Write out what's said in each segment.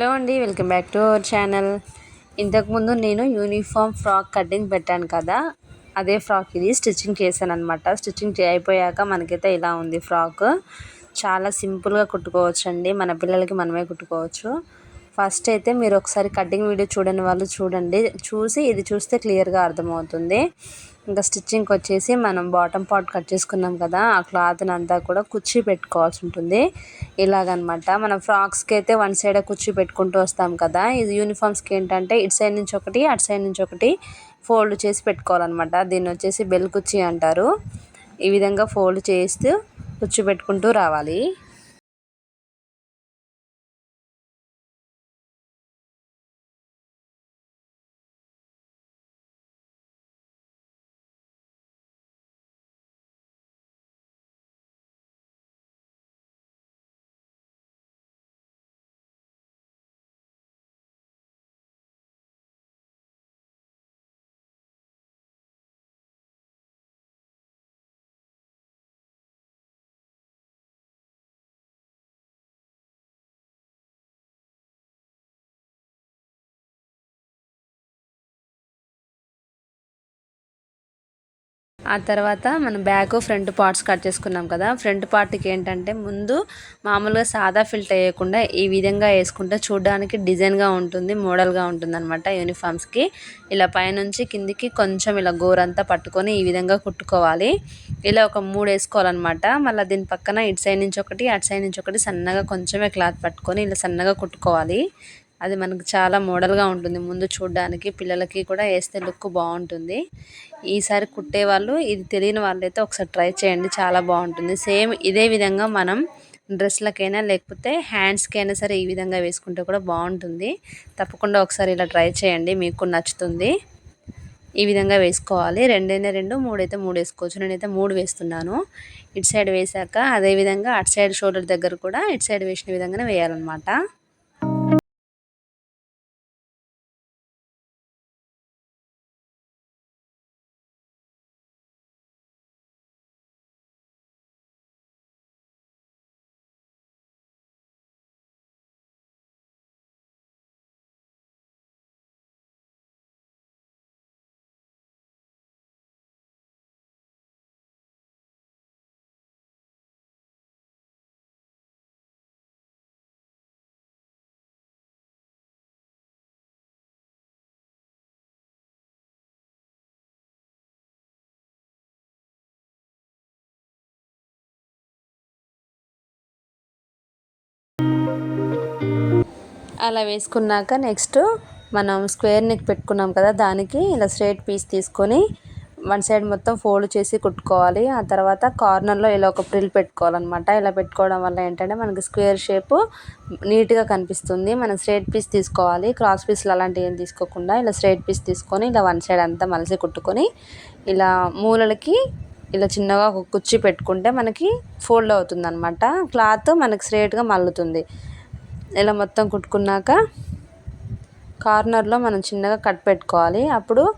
Hello అండి welcome back to our channel. ఇంతకుముందు నేను యూనిఫామ్ ఫ్రాక్ కటింగ్ పెట్టాను కదా అదే ఫ్రాక్ ఇది స్టిచ్చింగ్ చేశాను అనమాట స్టిచ్చింగ్ అయిపోయాక మనకైతే ఇలా ఉంది ఫ్రాక్. చాలా సింపుల్గా కుట్టుకోవచ్చు అండి మన పిల్లలకి మనమే కుట్టుకోవచ్చు. ఫస్ట్ అయితే మీరు ఒకసారి కటింగ్ వీడియో చూడని వాళ్ళు చూడండి. చూసి ఇది చూస్తే క్లియర్గా అర్థమవుతుంది. ఇంకా స్టిచ్చింగ్కి వచ్చేసి మనం బాటమ్ పార్ట్ కట్ చేసుకున్నాం కదా ఆ క్లాత్ని అంతా కూడా కుర్చీ పెట్టుకోవాల్సి ఉంటుంది. ఇలాగనమాట. మనం ఫ్రాక్స్కి అయితే వన్ సైడ్ కుర్చీ పెట్టుకుంటూ వస్తాం కదా ఇది యూనిఫామ్స్కి ఏంటంటే ఇటు సైడ్ నుంచి ఒకటి అటు సైడ్ నుంచి ఒకటి ఫోల్డ్ చేసి పెట్టుకోవాలన్నమాట దీన్ని వచ్చేసి బెల్ కుర్చీ అంటారు. ఈ విధంగా ఫోల్డ్ చేస్తూ కుర్చీ పెట్టుకుంటూ రావాలి. ఆ తర్వాత మనం బ్యాక్ ఫ్రంట్ పార్ట్స్ కట్ చేసుకున్నాం కదా. ఫ్రంట్ పార్ట్కి ఏంటంటే ముందు మామూలుగా సాదా ఫిల్ట్ వేయకుండా ఈ విధంగా వేసుకుంటే చూడడానికి డిజైన్గా ఉంటుంది మోడల్గా ఉంటుంది అనమాట యూనిఫామ్స్కి ఇలా పైనుంచి కిందికి కొంచెం ఇలా గోరంతా పట్టుకొని ఈ విధంగా కుట్టుకోవాలి. ఇలా ఒక మూడు వేసుకోవాలన్నమాట. మళ్ళీ దీని పక్కన ఇటు సైడ్ నుంచి ఒకటి అటు సైడ్ నుంచి ఒకటి సన్నగా కొంచెమే క్లాత్ పట్టుకొని ఇలా సన్నగా కుట్టుకోవాలి. అది మనకు చాలా మోడల్గా ఉంటుంది. ముందు చూడడానికి పిల్లలకి కూడా వేస్తే లుక్ బాగుంటుంది. ఈసారి కుట్టే వాళ్ళు ఇది తెలియని వాళ్ళైతే ఒకసారి ట్రై చేయండి. చాలా బాగుంటుంది. సేమ్ ఇదే విధంగా మనం డ్రెస్లకైనా లేకపోతే హ్యాండ్స్కైనా సరే ఈ విధంగా వేసుకుంటే కూడా బాగుంటుంది. తప్పకుండా ఒకసారి ఇలా ట్రై చేయండి. మీకు నచ్చుతుంది. ఈ విధంగా వేసుకోవాలి. రెండైనా రెండు మూడైతే మూడు వేసుకోవచ్చు. నేనైతే మూడు వేస్తున్నాను. ఇటు సైడ్ వేసాక అదేవిధంగా అటు సైడ్ షోల్డర్ దగ్గర కూడా ఇటు సైడ్ వేసిన విధంగానే వేయాలన్నమాట. అలా వేసుకున్నాక నెక్స్ట్ మనం స్క్వేర్ నెక్ పెట్టుకున్నాం కదా దానికి ఇలా స్ట్రేట్ పీస్ తీసుకొని వన్ సైడ్ మొత్తం ఫోల్డ్ చేసి కుట్టుకోవాలి. ఆ తర్వాత కార్నర్లో ఇలా ఒక ప్రిల్ పెట్టుకోవాలన్నమాట. ఇలా పెట్టుకోవడం వల్ల ఏంటంటే మనకి స్క్వేర్ షేప్ నీట్గా కనిపిస్తుంది. మనం స్ట్రేట్ పీస్ తీసుకోవాలి. క్రాస్ పీస్లు అలాంటివి ఏం తీసుకోకుండా ఇలా స్ట్రేట్ పీస్ తీసుకొని ఇలా వన్ సైడ్ అంతా మలిసి కుట్టుకొని ఇలా మూలలకి ఇలా చిన్నగా ఒక కుర్చీ పెట్టుకుంటే మనకి ఫోల్డ్ అవుతుంది అనమాట క్లాత్ మనకి స్ట్రేట్గా మల్లుతుంది. ఇలా మొత్తం కుట్టుకున్నాక కార్నర్లో మనం చిన్నగా కట్ పెట్టుకోవాలి. అప్పుడు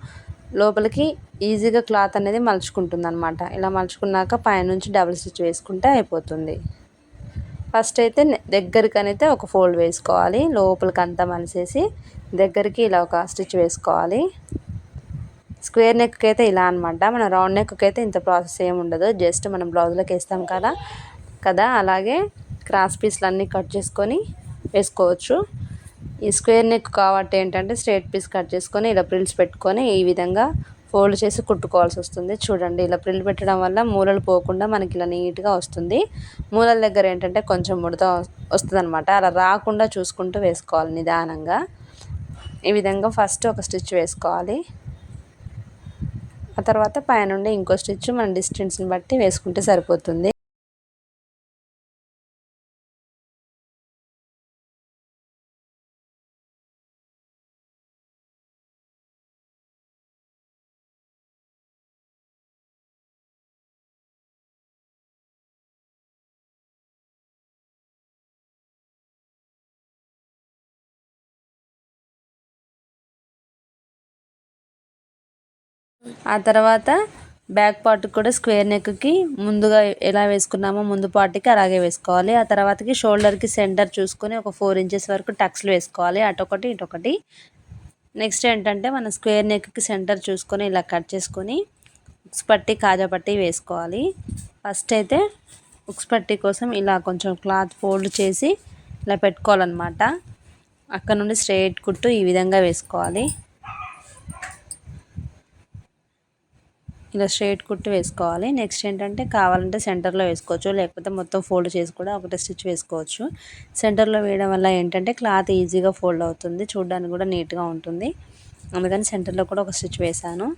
లోపలికి ఈజీగా క్లాత్ అనేది మలుచుకుంటుంది అనమాట ఇలా మలుచుకున్నాక పైనుంచి డబుల్ స్టిచ్ వేసుకుంటే అయిపోతుంది. ఫస్ట్ అయితే దగ్గరికి అయితే ఒక ఫోల్డ్ వేసుకోవాలి. లోపలికి అంతా మలిసేసి దగ్గరికి ఇలా ఒక స్టిచ్ వేసుకోవాలి. స్క్వేర్ నెక్కి అయితే ఇలా అనమాట మన రౌండ్ నెక్కి అయితే ఇంత ప్రాసెస్ ఏమి ఉండదు. జస్ట్ మనం బ్లౌజ్లోకి వేస్తాం కదా కదా? అలాగే క్రాస్ పీస్లు అన్నీ కట్ చేసుకొని వేసుకోవచ్చు. ఈ స్క్వేర్ నెక్ కాబట్టి ఏంటంటే స్ట్రేట్ పీస్ కట్ చేసుకొని ఇలా ప్రిల్స్ పెట్టుకొని ఈ విధంగా ఫోల్డ్ చేసి కుట్టుకోవాల్సి వస్తుంది. చూడండి ఇలా ప్రిల్ పెట్టడం వల్ల మూలలు పోకుండా మనకి ఇలా నీట్గా వస్తుంది. మూలల దగ్గర ఏంటంటే కొంచెం ముడత వస్తుంది అనమాట అలా రాకుండా చూసుకుంటూ వేసుకోవాలి నిదానంగా. ఈ విధంగా ఫస్ట్ ఒక స్టిచ్ వేసుకోవాలి. ఆ తర్వాత పైనుండి ఇంకో స్టిచ్ మన డిస్టెన్స్ని బట్టి వేసుకుంటే సరిపోతుంది. ఆ తర్వాత బ్యాక్ పార్ట్ కూడా స్క్వేర్ నెక్కి ముందుగా ఎలా వేసుకున్నామో ముందు పార్ట్కి అలాగే వేసుకోవాలి. ఆ తర్వాతకి షోల్డర్కి సెంటర్ చూసుకొని ఒక ఫోర్ ఇంచెస్ వరకు టక్స్లు వేసుకోవాలి. అటొకటి ఇటొకటి. నెక్స్ట్ ఏంటంటే మన స్క్వేర్ నెక్కి సెంటర్ చూసుకొని ఇలా కట్ చేసుకొని ఉక్స్ పట్టి కాజా పట్టి వేసుకోవాలి. ఫస్ట్ అయితే ఉక్స్ పట్టి కోసం ఇలా కొంచెం క్లాత్ ఫోల్డ్ చేసి ఇలా పెట్టుకోవాలన్నమాట. అక్కడ నుండి స్ట్రైట్ కుట్టు ఈ విధంగా వేసుకోవాలి. ఇలా స్ట్రైట్ కుట్టు వేసుకోవాలి. నెక్స్ట్ ఏంటంటే కావాలంటే సెంటర్లో వేసుకోవచ్చు. లేకపోతే మొత్తం ఫోల్డ్ చేసి కూడా ఒకటే స్టిచ్ వేసుకోవచ్చు. సెంటర్లో వేయడం వల్ల ఏంటంటే క్లాత్ ఈజీగా ఫోల్డ్ అవుతుంది. చూడడానికి కూడా నీట్గా ఉంటుంది. అందుకని సెంటర్లో కూడా ఒక స్టిచ్ వేసాను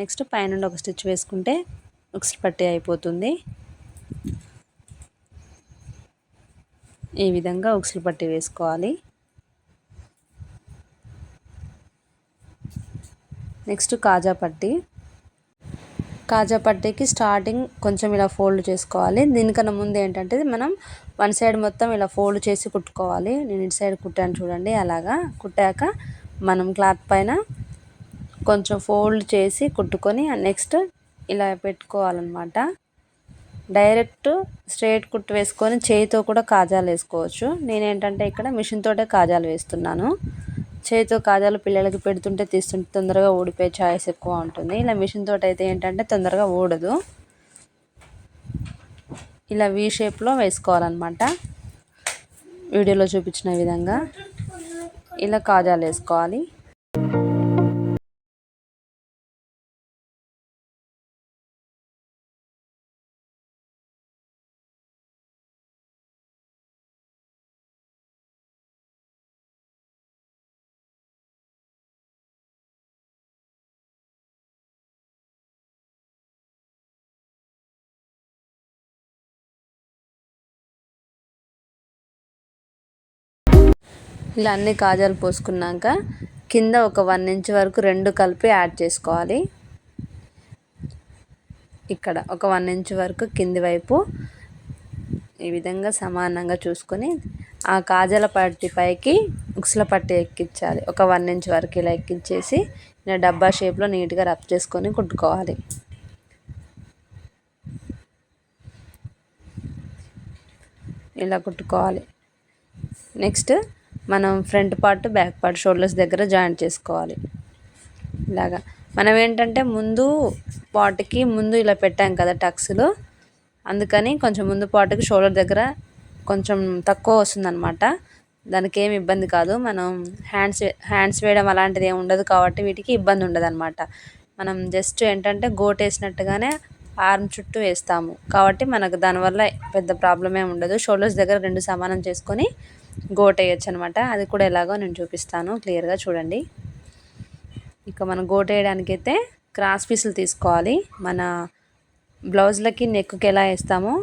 నెక్స్ట్ పైన ఒక స్టిచ్ వేసుకుంటే ఉక్స్ పట్టి అయిపోతుంది. ఈ విధంగా ఉక్సులు పట్టి వేసుకోవాలి. నెక్స్ట్ కాజా పట్టి. కాజా పట్టీకి స్టార్టింగ్ కొంచెం ఇలా ఫోల్డ్ చేసుకోవాలి. దీనికన్నా ముందు ఏంటంటే మనం వన్ సైడ్ మొత్తం ఇలా ఫోల్డ్ చేసి కుట్టుకోవాలి. నేను ఇటు సైడ్ కుట్టాను చూడండి అలాగా. కుట్టాక మనం క్లాత్ పైన కొంచెం ఫోల్డ్ చేసి కుట్టుకొని నెక్స్ట్ ఇలా పెట్టుకోవాలన్నమాట. డైరెక్ట్ స్ట్రైట్ కుట్టు వేసుకొని చేయితో కూడా కాజాలు వేసుకోవచ్చు. నేనేంటంటే ఇక్కడ మిషన్ తోటే కాజాలు వేస్తున్నాను. చేతితో కాజాలు పిల్లలకి పెడుతుంటే తీస్తుంటే తొందరగా ఊడిపోయే ఛాయిస్ ఎక్కువ ఉంటుంది. ఇలా మిషన్ తోటి అయితే ఏంటంటే తొందరగా ఊడదు. ఇలా వీ షేప్లో వేసుకోవాలన్నమాట. వీడియోలో చూపించిన విధంగా. ఇలా కాజాలు వేసుకోవాలి. ఇలా అన్ని కాజాలు పోసుకున్నాక కింద ఒక వన్ ఇంచ్ వరకు రెండు కలిపి యాడ్ చేసుకోవాలి. ఇక్కడ ఒక వన్ ఇంచ్ వరకు కింది వైపు ఈ విధంగా సమానంగా చూసుకొని ఆ కాజల పట్టి పైకి ఉక్సుల పట్టి ఎక్కించాలి. ఒక వన్ ఇంచ్ వరకు ఇలా ఎక్కించేసి ఇలా డబ్బా షేప్లో నీట్గా రబ్ చేసుకొని కుట్టుకోవాలి. ఇలా కుట్టుకోవాలి. నెక్స్ట్ మనం front part back part shoulders దగ్గర జాయింట్ చేసుకోవాలి. ఇలాగా. మనం ఏంటంటే ముందు పార్ట్కి ముందు ఇలా పెట్టాం కదా టక్స్లు. అందుకని కొంచెం ముందు పార్ట్కి షోల్డర్ దగ్గర కొంచెం తక్కువ వస్తుందన్నమాట. దానికి ఏమి ఇబ్బంది కాదు. మనం హ్యాండ్స్ హ్యాండ్స్ వేయడం అలాంటిది ఏమి ఉండదు కాబట్టి వీటికి ఇబ్బంది ఉండదు అనమాట మనం జస్ట్ ఏంటంటే గోట్ వేసినట్టుగానే ఆర్మ్ చుట్టూ వేస్తాము. కాబట్టి మనకు దానివల్ల పెద్ద ప్రాబ్లం ఏమి ఉండదు. షోల్డర్స్ దగ్గర రెండు సమానం చేసుకొని గోట్ వేయచ్చు అనమాట అది కూడా ఎలాగో నేను చూపిస్తాను. క్లియర్గా చూడండి. ఇక మనం గోట్ వేయడానికి అయితే క్రాస్ పీసులు తీసుకోవాలి. మన బ్లౌజ్లకి నెక్కి ఎలా వేస్తామో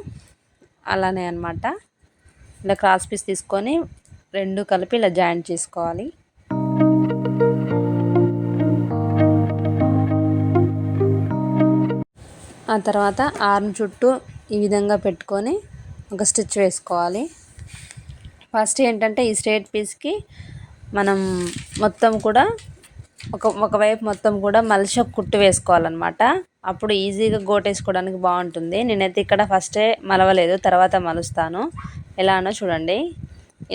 అలానే అనమాట ఇలా క్రాస్ పీస్ తీసుకొని రెండు కలిపి ఇలా జాయింట్ చేసుకోవాలి. ఆ తర్వాత ఆర్మ్ చుట్టూ ఈ విధంగా పెట్టుకొని ఒక స్టిచ్ వేసుకోవాలి. ఫస్ట్ ఏంటంటే ఈ స్ట్రేట్ పీస్కి మనం మొత్తం కూడా ఒక ఒకవైపు మొత్తం కూడా మలిసి కుట్టు వేసుకోవాలన్నమాట. అప్పుడు ఈజీగా గోటేసుకోవడానికి బాగుంటుంది. నేనైతే ఇక్కడ ఫస్టే మలవలేదు తర్వాత మలుస్తాను. ఎలానో చూడండి.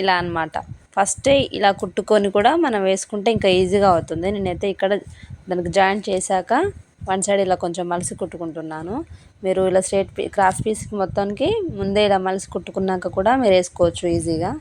ఇలా అనమాట ఫస్టే ఇలా కుట్టుకొని కూడా మనం వేసుకుంటే ఇంకా ఈజీగా అవుతుంది. నేనైతే ఇక్కడ దానికి జాయింట్ చేశాక వన్ సైడ్ ఇలా కొంచెం మలిసి కుట్టుకుంటున్నాను. మీరు ఇలా స్ట్రేట్ క్రాస్ పీస్కి మొత్తానికి ముందే ఇలా మలిసి కుట్టుకున్నాక కూడా మీరు వేసుకోవచ్చు ఈజీగా.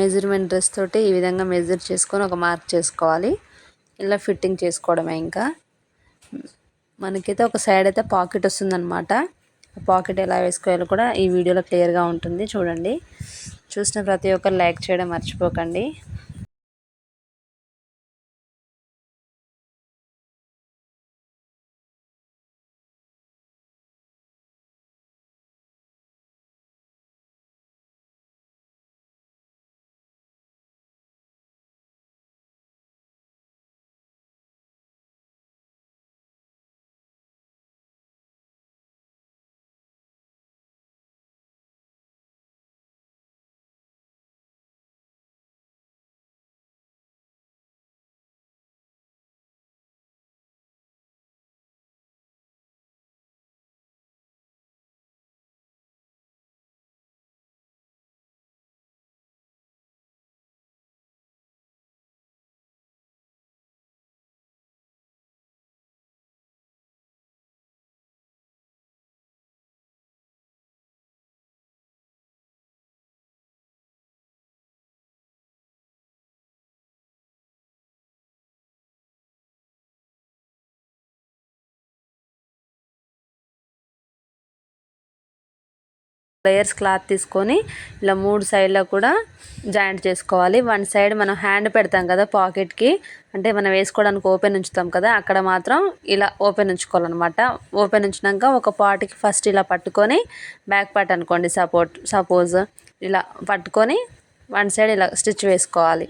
మెజర్మెంట్ డ్రెస్ తోటి ఈ విధంగా మెజర్ చేసుకొని ఒక మార్క్ చేసుకోవాలి. ఇలా ఫిట్టింగ్ చేసుకోవడమే ఇంకా. మనకైతే ఒక సైడ్ అయితే పాకెట్ వస్తుందన్నమాట. పాకెట్ ఎలా వేసుకోవాలో కూడా ఈ వీడియోలో క్లియర్గా ఉంటుంది. చూడండి. చూసిన ప్రతి ఒక్కరు లైక్ చేయడం మర్చిపోకండి. లేయర్స్ క్లాత్ తీసుకొని ఇలా మూడు సైడ్లో కూడా జాయింట్ చేసుకోవాలి. వన్ సైడ్ మనం హ్యాండ్ పెడతాం కదా పాకెట్కి అంటే మనం వేసుకోవడానికి ఓపెన్ ఉంచుతాం కదా అక్కడ మాత్రం ఇలా ఓపెన్ ఉంచుకోవాలన్నమాట. ఓపెన్ ఉంచినాక ఒక పార్ట్కి ఫస్ట్ ఇలా పట్టుకొని బ్యాక్ పార్ట్ అనుకోండి సపోర్ట్ సపోజ్ ఇలా పట్టుకొని వన్ సైడ్ ఇలా స్టిచ్ వేసుకోవాలి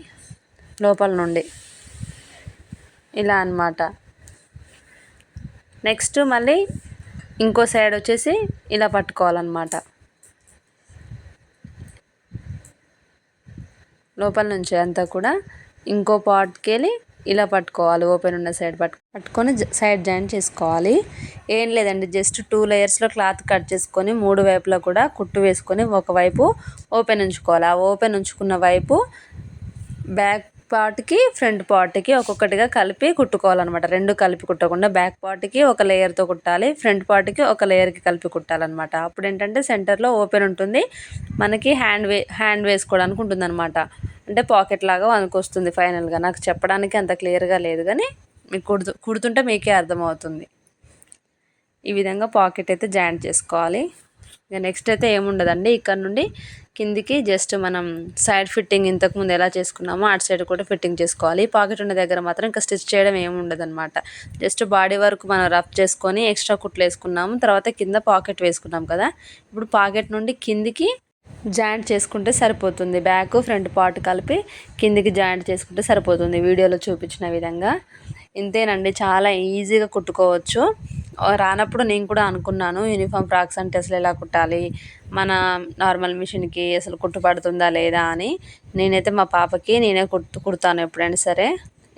లోపల నుండి. ఇలా అనమాట నెక్స్ట్ మళ్ళీ ఇంకో సైడ్ వచ్చేసి ఇలా పట్టుకోవాలన్నమాట. లోపల నుంచి అంతా కూడా ఇంకో పార్ట్కి వెళ్ళి ఇలా పట్టుకోవాలి ఓపెన్ ఉన్న సైడ్ పట్టు పట్టుకొని సైడ్ జాయిన్ చేసుకోవాలి. ఏం లేదండి జస్ట్ టూ లేయర్స్లో క్లాత్ కట్ చేసుకొని మూడు వైపులా కూడా కుట్టు వేసుకొని ఒకవైపు ఓపెన్ ఉంచుకోవాలి. ఆ ఓపెన్ ఉంచుకున్న వైపు బ్యాక్ పార్ట్కి ఫ్రంట్ పార్ట్కి ఒక్కొక్కటిగా కలిపి కుట్టుకోవాలన్నమాట. రెండు కలిపి కుట్టకుండా బ్యాక్ పార్ట్కి ఒక లేయర్తో కుట్టాలి ఫ్రంట్ పార్ట్కి ఒక లేయర్కి కలిపి కుట్టాలన్నమాట. అప్పుడు ఏంటంటే సెంటర్లో ఓపెన్ ఉంటుంది. మనకి హ్యాండ్ వే హ్యాండ్ వేసుకోవడానికి ఉంటుందన్నమాట. అంటే పాకెట్ లాగా వస్తుంది ఫైనల్గా. నాకు చెప్పడానికి అంత క్లియర్గా లేదు కానీ మీకు కుడుతు కుడుతుంటే మీకే అర్థమవుతుంది. ఈ విధంగా పాకెట్ అయితే జాయింట్ చేసుకోవాలి. ఇక నెక్స్ట్ అయితే ఏముండదండి. ఇక్కడ నుండి కిందికి జస్ట్ మనం సైడ్ ఫిట్టింగ్ ఇంతకుముందు ఎలా చేసుకున్నామో అటు సైడ్ కూడా ఫిట్టింగ్ చేసుకోవాలి. పాకెట్ ఉన్న దగ్గర మాత్రం ఇంకా స్టిచ్ చేయడం ఏమి అనమాట జస్ట్ బాడీ వరకు మనం రఫ్ చేసుకొని ఎక్స్ట్రా కుట్లు వేసుకున్నాము. తర్వాత కింద పాకెట్ వేసుకున్నాం కదా. ఇప్పుడు పాకెట్ నుండి కిందికి జాయింట్ చేసుకుంటే సరిపోతుంది. బ్యాక్ ఫ్రంట్ పార్ట్ కలిపి కిందికి జాయింట్ చేసుకుంటే సరిపోతుంది. వీడియోలో చూపించిన విధంగా. ఇంతేనండి చాలా ఈజీగా కుట్టుకోవచ్చు. రానప్పుడు నేను కూడా అనుకున్నాను యూనిఫామ్ ఫ్రాక్స్ అంటే అసలు ఎలా కుట్టాలి? మన నార్మల్ మిషన్కి అసలు కుట్టు పడుతుందా లేదా అని నేనైతే మా పాపకి నేనే కుట్టు కుడతాను ఎప్పుడైనా సరే.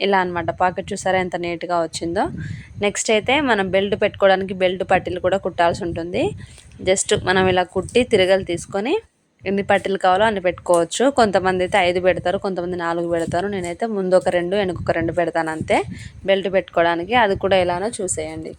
ఇలా అనమాట పాకెట్ చూసారా ఎంత నీట్గా వచ్చిందో. నెక్స్ట్ అయితే మనం బెల్ట్ పెట్టుకోవడానికి బెల్ట్ పట్టీలు కూడా కుట్టాల్సి ఉంటుంది. జస్ట్ మనం ఇలా కుట్టి తిరగలు తీసుకొని ఎన్ని పట్టీలు కావాలో అన్ని పెట్టుకోవచ్చు. కొంతమంది అయితే ఐదు పెడతారు కొంతమంది నాలుగు పెడతారు. నేనైతే ముందు ఒక రెండు వెనుక ఒక రెండు పెడతాను అంతే. బెల్ట్ పెట్టుకోవడానికి అది కూడా ఎలానో చూసేయండి.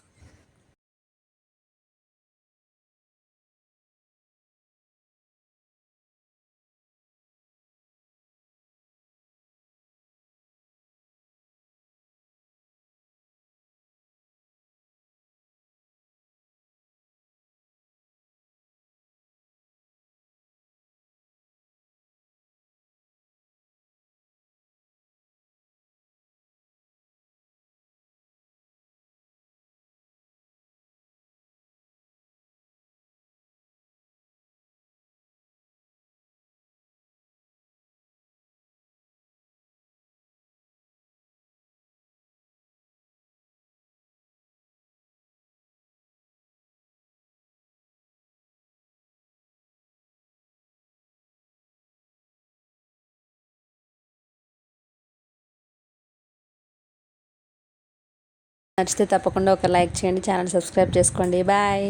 నచ్చితే తప్పకుండా ఒక లైక్ చేయండి ఛానల్ సబ్స్క్రైబ్ చేసుకోండి. బాయ్.